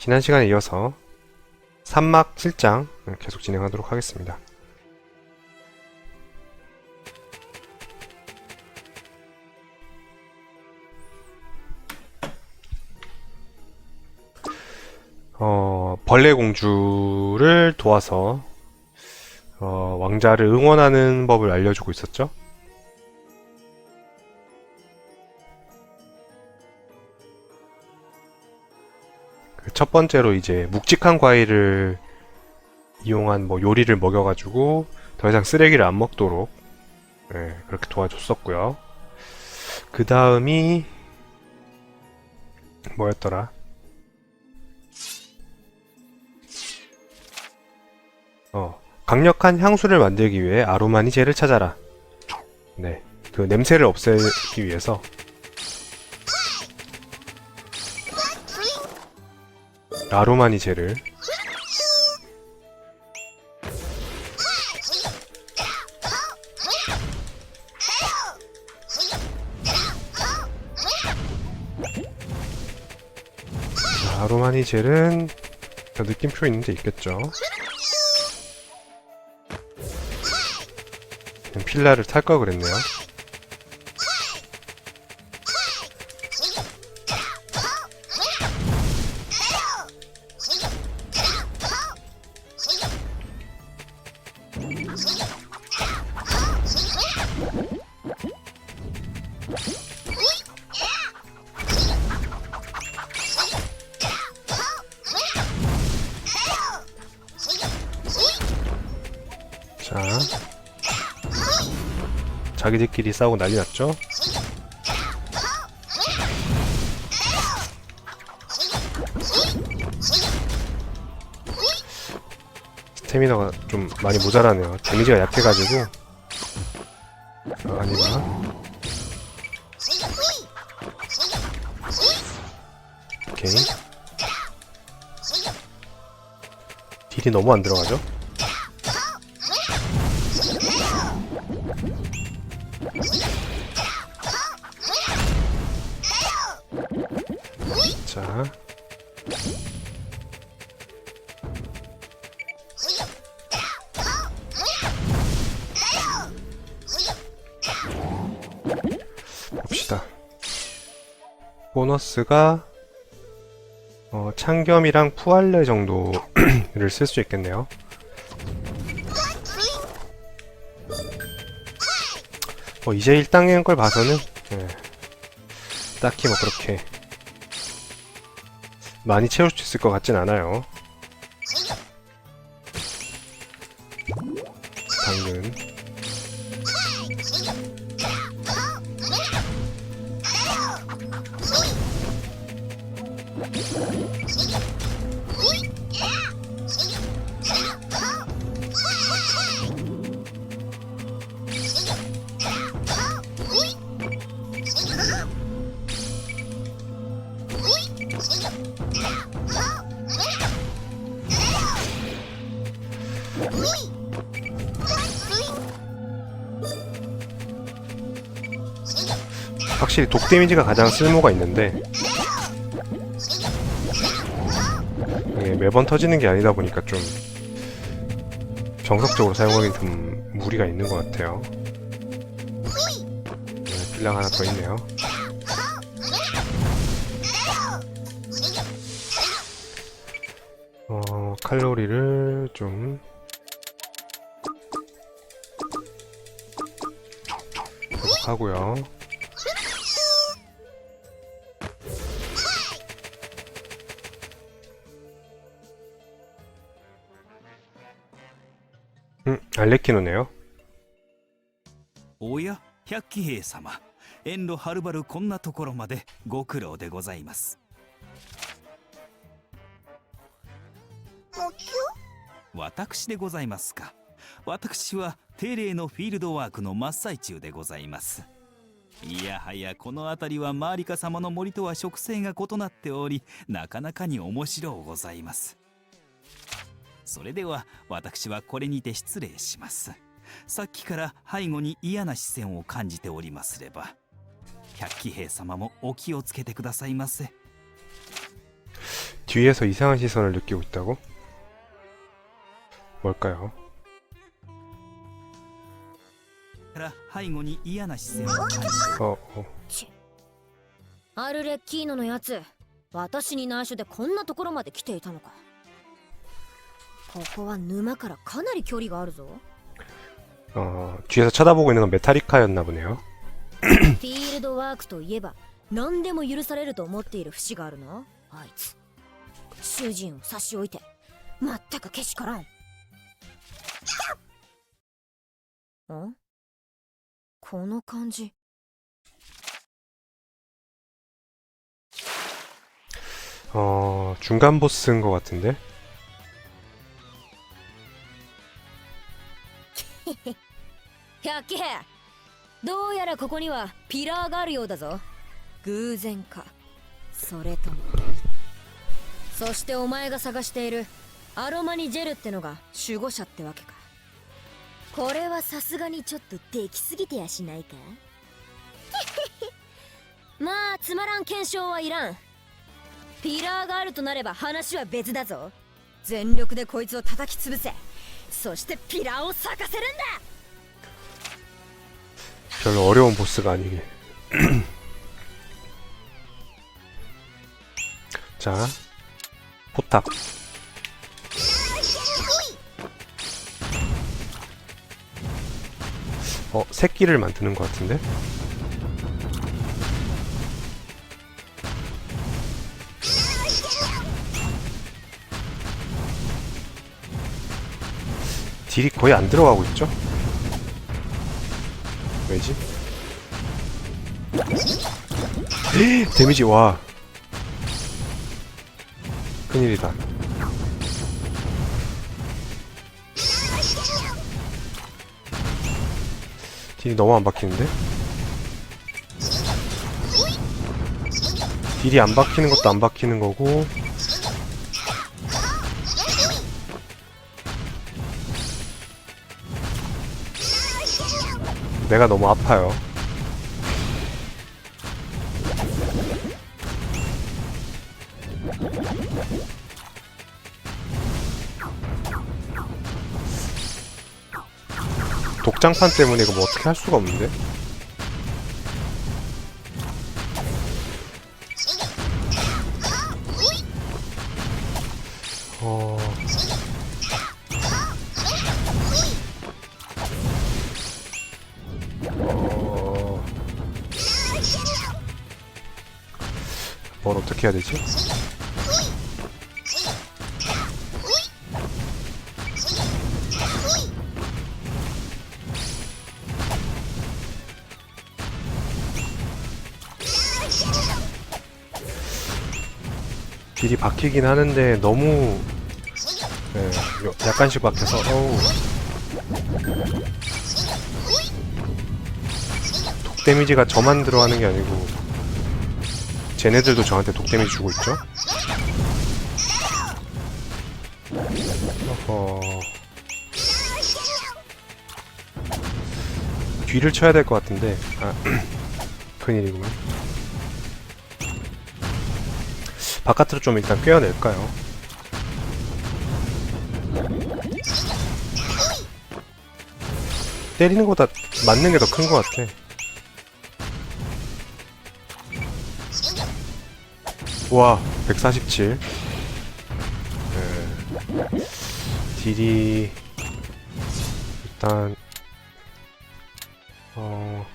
지난 시간에 이어서 산막 7장 계속 진행하도록 하겠습니다. 어, 벌레 공주를 도와서 어, 왕자를 응원하는 법을 알려주고 있었죠. 첫 번째로 이제 묵직한 과일을 이용한 뭐 요리를 먹여가지고 더 이상 쓰레기를 안 먹도록 예, 그렇게 도와줬었고요. 그 다음이 뭐였더라? 어, 강력한 향수를 만들기 위해 아로마니제를 찾아라. 네, 그 냄새를 없애기 위해서 아로마니젤은 저 느낌표 있는데 있겠죠. 필라를 탈 걸 그랬네요. 자기들끼리 싸우고 난리 났죠? 스태미너가 좀 많이 모자라네요. 데미지가 약해가지고. 어, 아니구나. 오케이. 딜이 너무 안 들어가죠? 보너스가 어, 창겸이랑 푸알레 정도를 쓸 수 있겠네요. 뭐 이제 1단계인 걸 봐서는 예, 딱히 뭐 그렇게 많이 채울 수 있을 것 같진 않아요. 당근. 확실히 독 데미지가 가장 쓸모가 있는데 이게 매번 터지는 게 아니다 보니까 좀 정석적으로 사용하기 좀 무리가 있는 것 같아요. 네, 필랑 하나 더 있네요. 어, 칼로리를 좀 하고요. あ、レッキのねよ。おや、百鬼兵様。遠路はるばるこんなところまでご苦労でございます。私でございますか。私は定例のフィールドワークの真っ最中でございます。いやはやこの辺りはマーリカ様の森とは植生が異なっておりなかなかに面白うございますそれでは私はこれにて失礼しますさっきから背後に嫌な視線を感じておりますれば百鬼兵様もお気をつけてくださいませ 뒤에서 이상한 시선을 느끼고 있다고? 뭘까요? から背後に嫌な視線を感じ 어, 어. アルレッキーノのやつ私に内緒でこんなところまで来ていたのか ここは沼からかなり距離があるぞ 어, 뒤에서 쳐다보고 있는 건 메탈리카였나 보네요. フィールドワークといえば何でも許されると思っている節があるなあいつ主人を差し置いてまったくけしからんんこの感じ 어, 중간 보스인 것 같은데? 百鬼兵どうやらここにはピラーがあるようだぞ。偶然か。それとも。そしてお前が探している。アロマニジェルってのが。守護者ってわけか。これはさすがにちょっとできすぎてやしないか？まあつまらん検証はいらん。ピラーがあるとなれば話は別だぞ。全力でこいつを叩き潰せ。そしてピラーを咲かせるんだ。 별로 어려운 보스가 아니게. 자, 포탑. 어, 새끼를 만드는 것 같은데? 딜이 거의 안 들어가고 있죠? 왜지? 데미지 와 큰일이다 딜이 너무 안 박히는데? 딜이 안 박히는 것도 안 박히는 거고 내가 너무 아파요 독장판 때문에 이거 뭐 어떻게 할 수가 없는데? 해야 되지? 딜이 박히긴 하는데 너무 네, 요- 약간씩 박혀서 어우 독 데미지가 저만 들어가는 게 아니고 쟤네들도 저한테 독 데미지 주고 있죠? 어허 뒤를 쳐야 될 것 같은데 아 큰일이구만 바깥으로 좀 일단 꿰어낼까요? 때리는 거보다 맞는 게 더 큰 것 같아. 와, 147. 네. 딜이 일단 어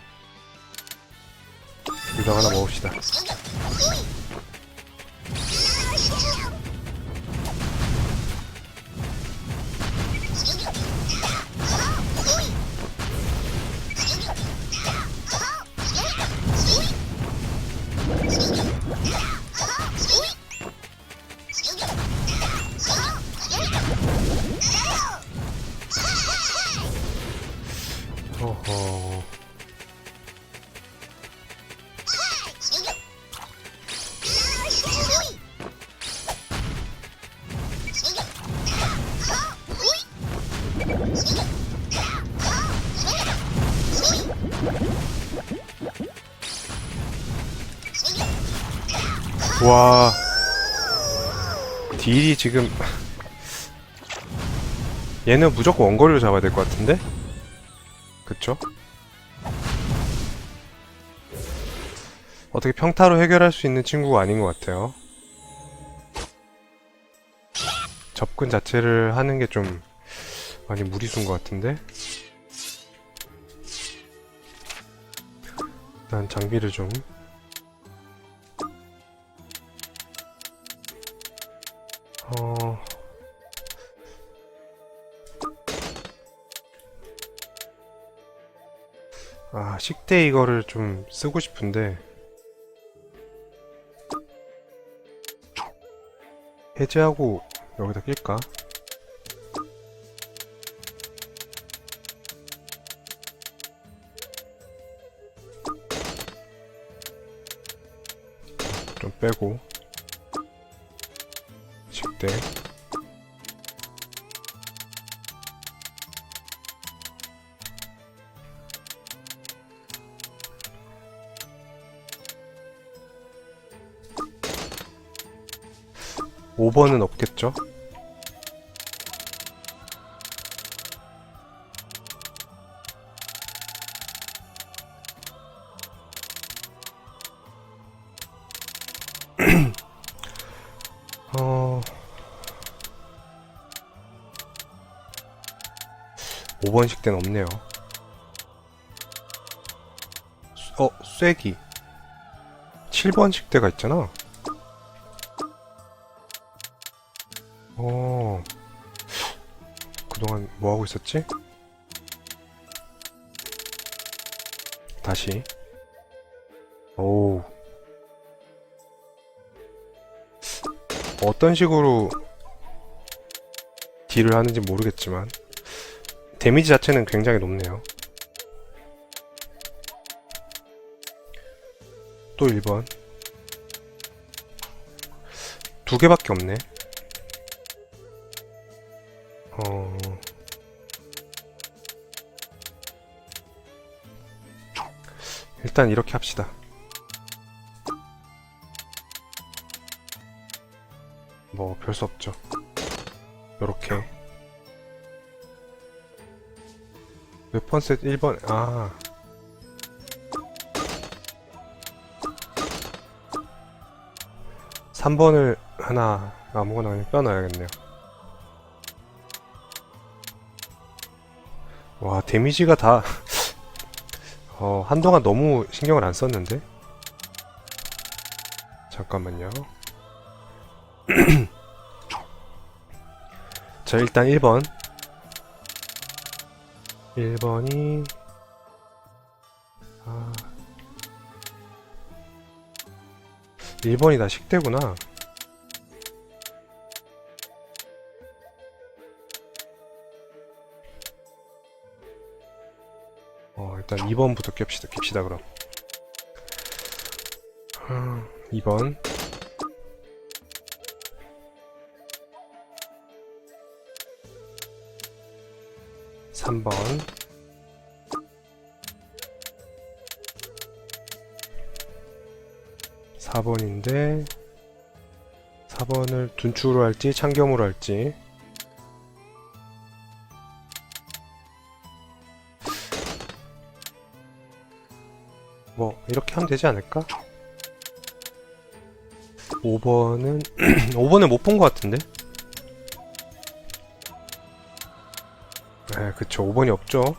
유당 하나 먹읍시다. 지금 얘는 무조건 원거리로 잡아야 될 것 같은데? 그쵸? 어떻게 평타로 해결할 수 있는 친구가 아닌 것 같아요. 접근 자체를 하는 게 좀 많이 무리수인 것 같은데? 일단 장비를 좀 어... 아, 식대 이거를 좀 쓰고 싶은데. 해제하고 여기다 낄까? 좀 빼고 식대 오번은 없겠죠? 5번 식대는 없네요. 수- 어, 쐐기. 7번 식대가 있잖아. 어. 그동안 뭐 하고 있었지? 다시. 오. 어떤 식으로 딜을 하는지 모르겠지만 데미지 자체는 굉장히 높네요. 또 1번. 두 개밖에 없네. 어... 일단 이렇게 합시다. 뭐 별 수 없죠. 요렇게 웨펀 셋 1번 아. 3번을 하나 아무거나 그냥 껴놔야겠네요. 와 데미지가 다 어, 한동안 너무 신경을 안 썼는데? 잠깐만요. 자 일단 1번 1번이 아 1번이 다 식대구나 어, 일단 2번부터 깹시다, 깁시다, 그럼. 음, 2번. 삼번 4번인데 4번을 둔추로 할지 참겸으로 할지 뭐 이렇게 하면 되지 않을까? 5번은 5번을 못본 것 같은데? 네, 그쵸 5번이 없죠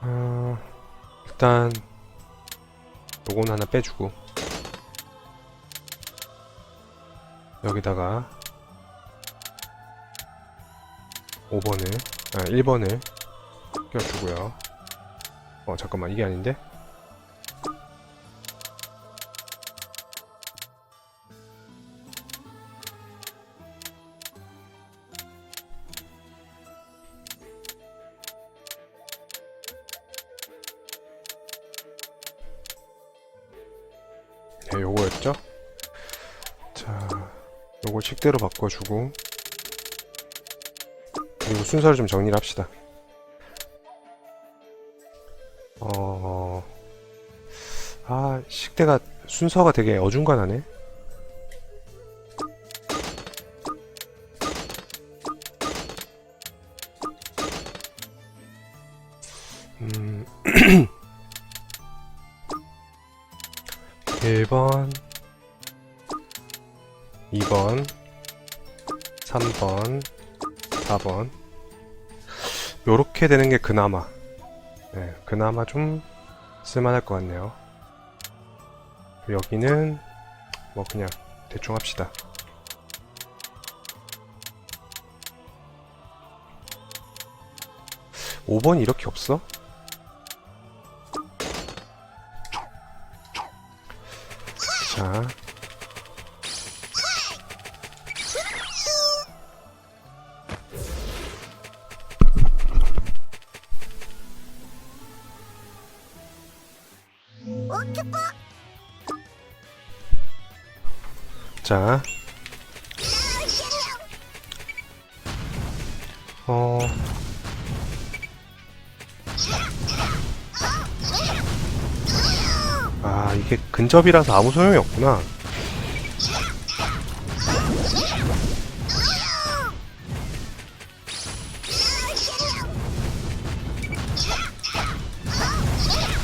아, 일단 요거는 하나 빼주고 여기다가 5번을 아 1번을 껴주고요. 어 잠깐만 이게 아닌데? 10대로 바꿔주고 그리고 순서를 좀 정리를 합시다. 어... 아 식대가 순서가 되게 어중간하네. 음, 1번 2번. 3번, 4번. 요렇게 되는 게 그나마, 네, 그나마 좀 쓸만할 것 같네요. 여기는 뭐 그냥 대충 합시다. 오번 이렇게 없어? 자. 자. 어. 아, 이게 근접이라서 아무 소용이 없구나.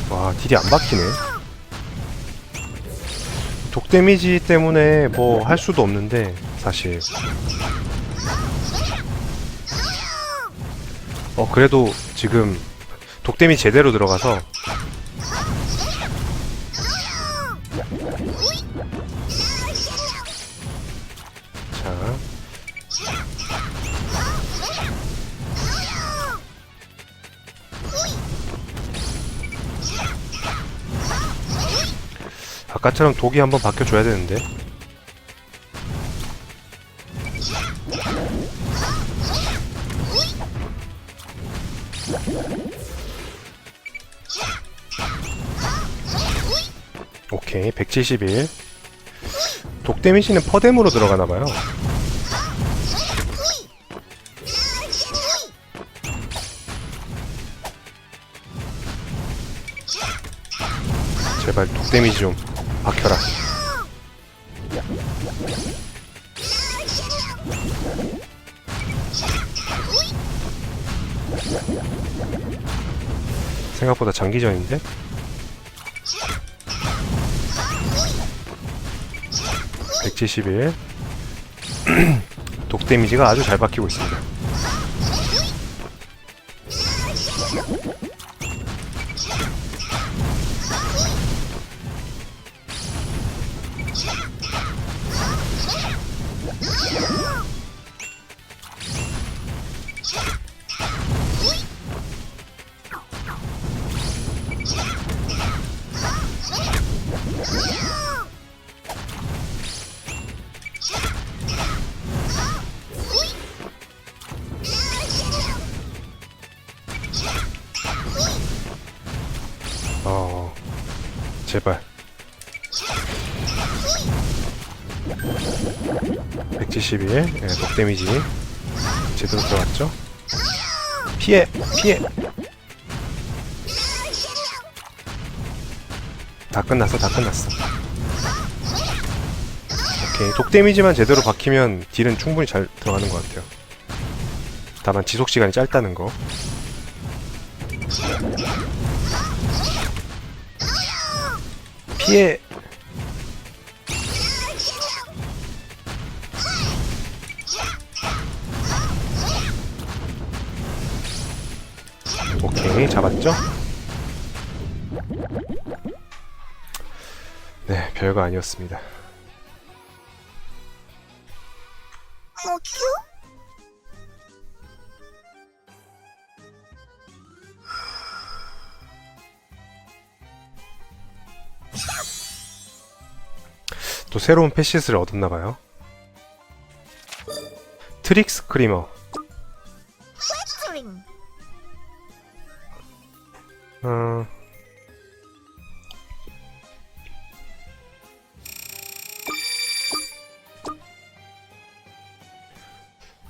와, 딜이 안 박히네. 독 데미지 때문에 뭐 할 수도 없는데, 사실. 어, 그래도 지금 독 데미지 제대로 들어가서 아까처럼 독이 한번 바뀌어줘야 되는데. 오케이, 171. 독 데미지는 퍼뎀으로 들어가나봐요. 제발 독 데미지 좀 박혀라. 생각보다 장기전인데? (171) 독 데미지가 아주 잘 박히고 있습니다 데미지 제대로 들어갔죠? 피해 피해. 다 끝났어 다 끝났어. 오케이 독 데미지만 제대로 박히면 딜은 충분히 잘 들어가는 것 같아요. 다만 지속 시간이 짧다는 거. 피해 오케이 잡았죠? 네 별거 아니었습니다. 또 새로운 패시스를 얻었나봐요. 트릭 스 크리머 어...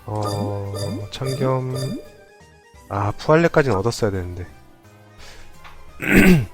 어... 참겸... 아, 푸알레까지는 얻었어야 되는데.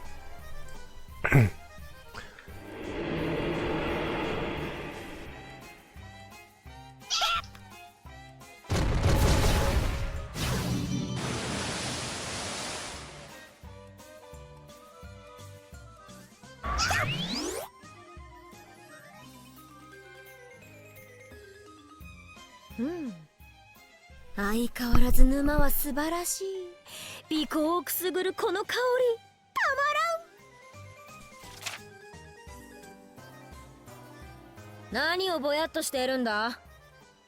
晴らしい。鼻孔をくすぐるこの香り。たまらん。何をぼやっとしているんだ？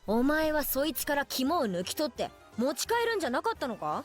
お前はそいつから肝を抜き取って持ち帰るんじゃなかったのか？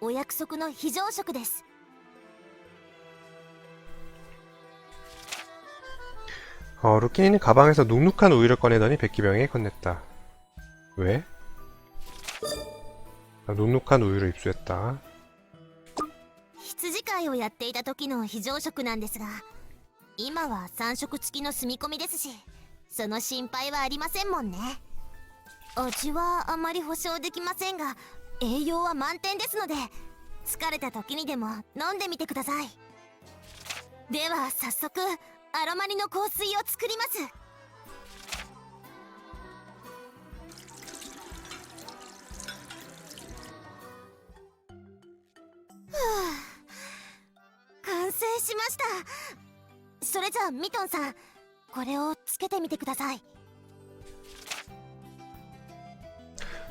お約束の非常食です 어, 루키니는 가방에서 눅눅한 우유를 꺼내더니 백기병에게 건넸다. 왜? 아, 눅눅한 우유를 입수했다. 羊飼いをやっていた時の非常食なんですが今は3食付きの住み込みですしその心配はありませんもんね味はあまり保証できませんが 栄養は満点ですので疲れた時にでも飲んでみてください。では早速アロマリの香水を作ります。完成しました。それじゃあミトンさんこれをつけてみてください。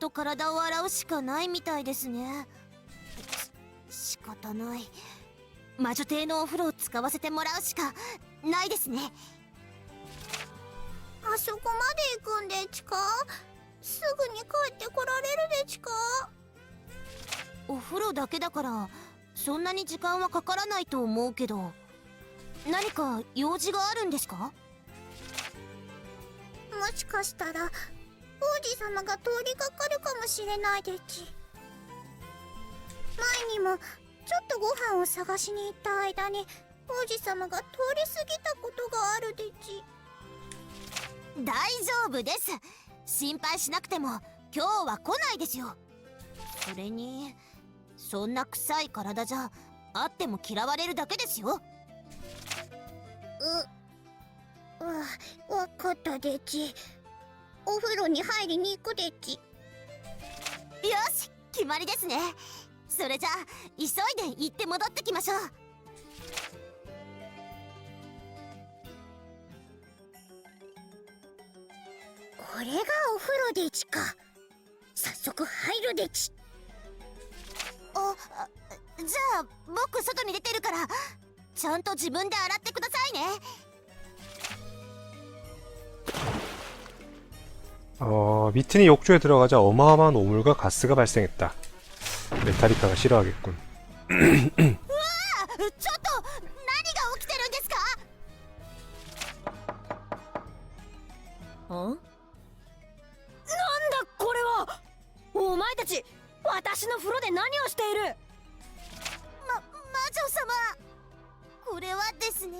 と体を洗うしかないみたいですね。し仕方ない。魔女邸のお風呂を使わせてもらうしかないですね。あそこまで行くんでちか？すぐに帰ってこられるでちか？お風呂だけだからそんなに時間はかからないと思うけど何か用事があるんですか？もしかしたら王子様が通りかかるかもしれないでち前にもちょっとご飯を探しに行った間に王子様が通り過ぎたことがあるでち大丈夫です。心配しなくても今日は来ないですよ。それにそんな臭い体じゃあっても嫌われるだけですよ。うわわかったでちお風呂に入りに行くでちよし決まりですね。それじゃあ急いで行って戻ってきましょう。これがお風呂でちか。早速入るでち。ああじゃあ僕外に出てるからちゃんと自分で洗ってくださいね 어, 미튼이 욕조에 들어가자 어마어마한 오물과 가스가 발생했다. 메타리카가 싫어하겠군. ちょっと何が起きてるんですかんなんだこれはお前たち私の風呂で何をしているま魔女様これはですね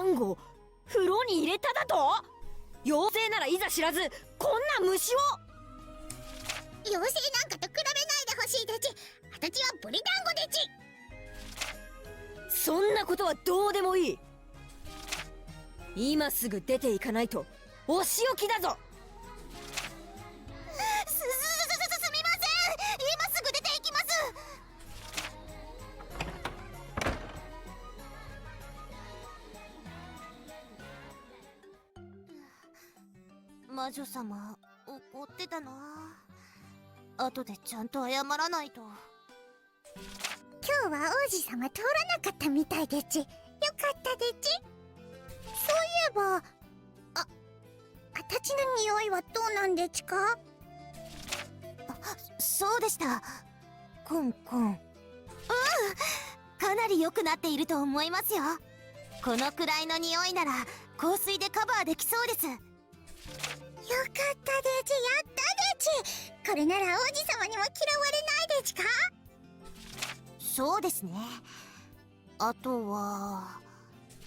団子風呂に入れただと？妖精ならいざ知らずこんな虫を！妖精なんかと比べないでほしいでち。私はブリ団子でち。そんなことはどうでもいい。今すぐ出ていかないとお仕置きだぞ魔女様怒ってたな後でちゃんと謝らないと。今日は王子様通らなかったみたいでち。よかったでち。そういえばああたちの匂いはどうなんでちか？そうでした。コンコン。うんかなり良くなっていると思いますよ。このくらいの匂いなら香水でカバーできそうですったでちやったでちこれなら王子様にも嫌われないでちか。そうですね。あとは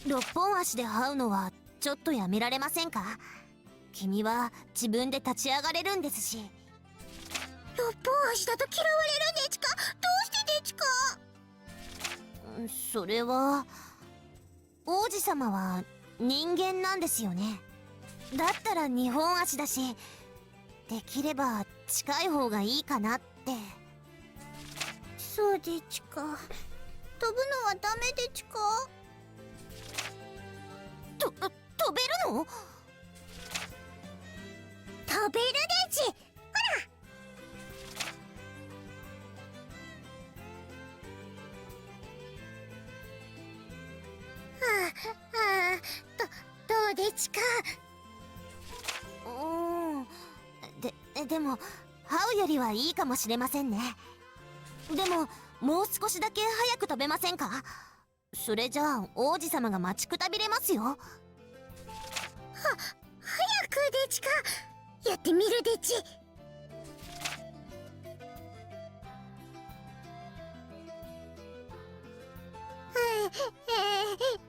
六本足で這うのはちょっとやめられませんか？君は自分で立ち上がれるんですし。六本足だと嫌われるでちか？どうしてでちか？それは王子様は人間なんですよね。だったら二本足だしできれば近い方がいいかなって。そうでちか。飛ぶのはダメでちか？と飛べるの？飛べるでち。ああどどうでちか？ででも這うよりはいいかもしれませんね。でももう少しだけ早く飛べませんか？それじゃあ王子様が待ちくたびれますよ。は早くでちかやってみるでち。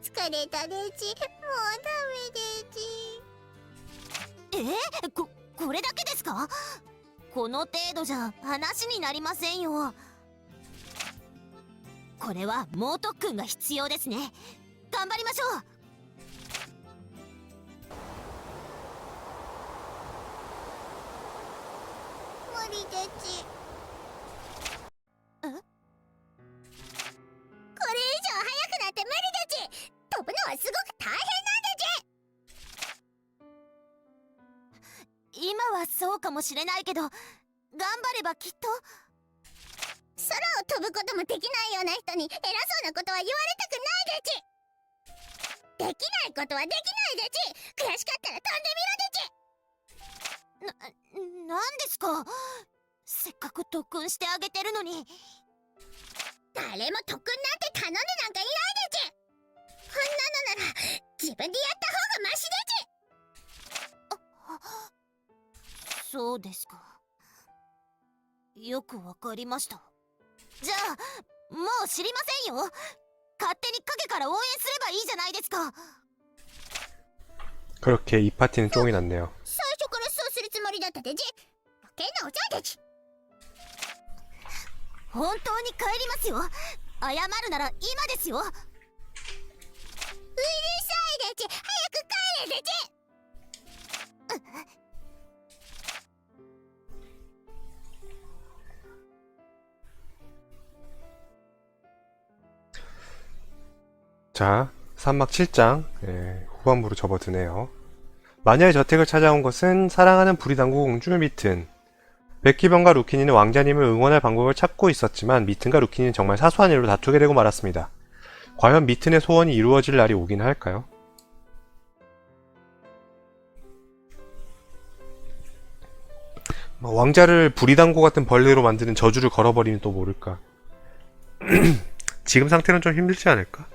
疲れたでち。もうダメでち。えここれだけですか？この程度じゃ話になりませんよ。これは猛特訓が必要ですね。頑張りましょう。無理でちもしれないけど頑張ればきっと。空を飛ぶこともできないような人に偉そうなことは言われたくないでち。できないことはできないでち。悔しかったら飛んでみろでち。な、なんですか？せっかく特訓してあげてるのに。誰も特訓なんて頼んでなんかいないでち。こんなのなら自分でやった方がマシでちそうですかよくわかりましたじゃあもう知りませんよ勝手に影から応援すればいいじゃないですか 그렇게 이 파티는 쫑이 났네요. 最初からそうするつもりだったでち余計なおじゃでち本当に帰りますよ謝るなら今ですようるさいでち早く帰れでち 자, 산막 7장 예, 후반부로 접어드네요. 마녀의 저택을 찾아온 것은 사랑하는 부리당구 공주 미튼. 백기병과 루키니는 왕자님을 응원할 방법을 찾고 있었지만 미튼과 루키니는 정말 사소한 일로 다투게 되고 말았습니다. 과연 미튼의 소원이 이루어질 날이 오긴 할까요? 뭐 왕자를 부리당구 같은 벌레로 만드는 저주를 걸어버리면 또 모를까. 지금 상태는 좀 힘들지 않을까?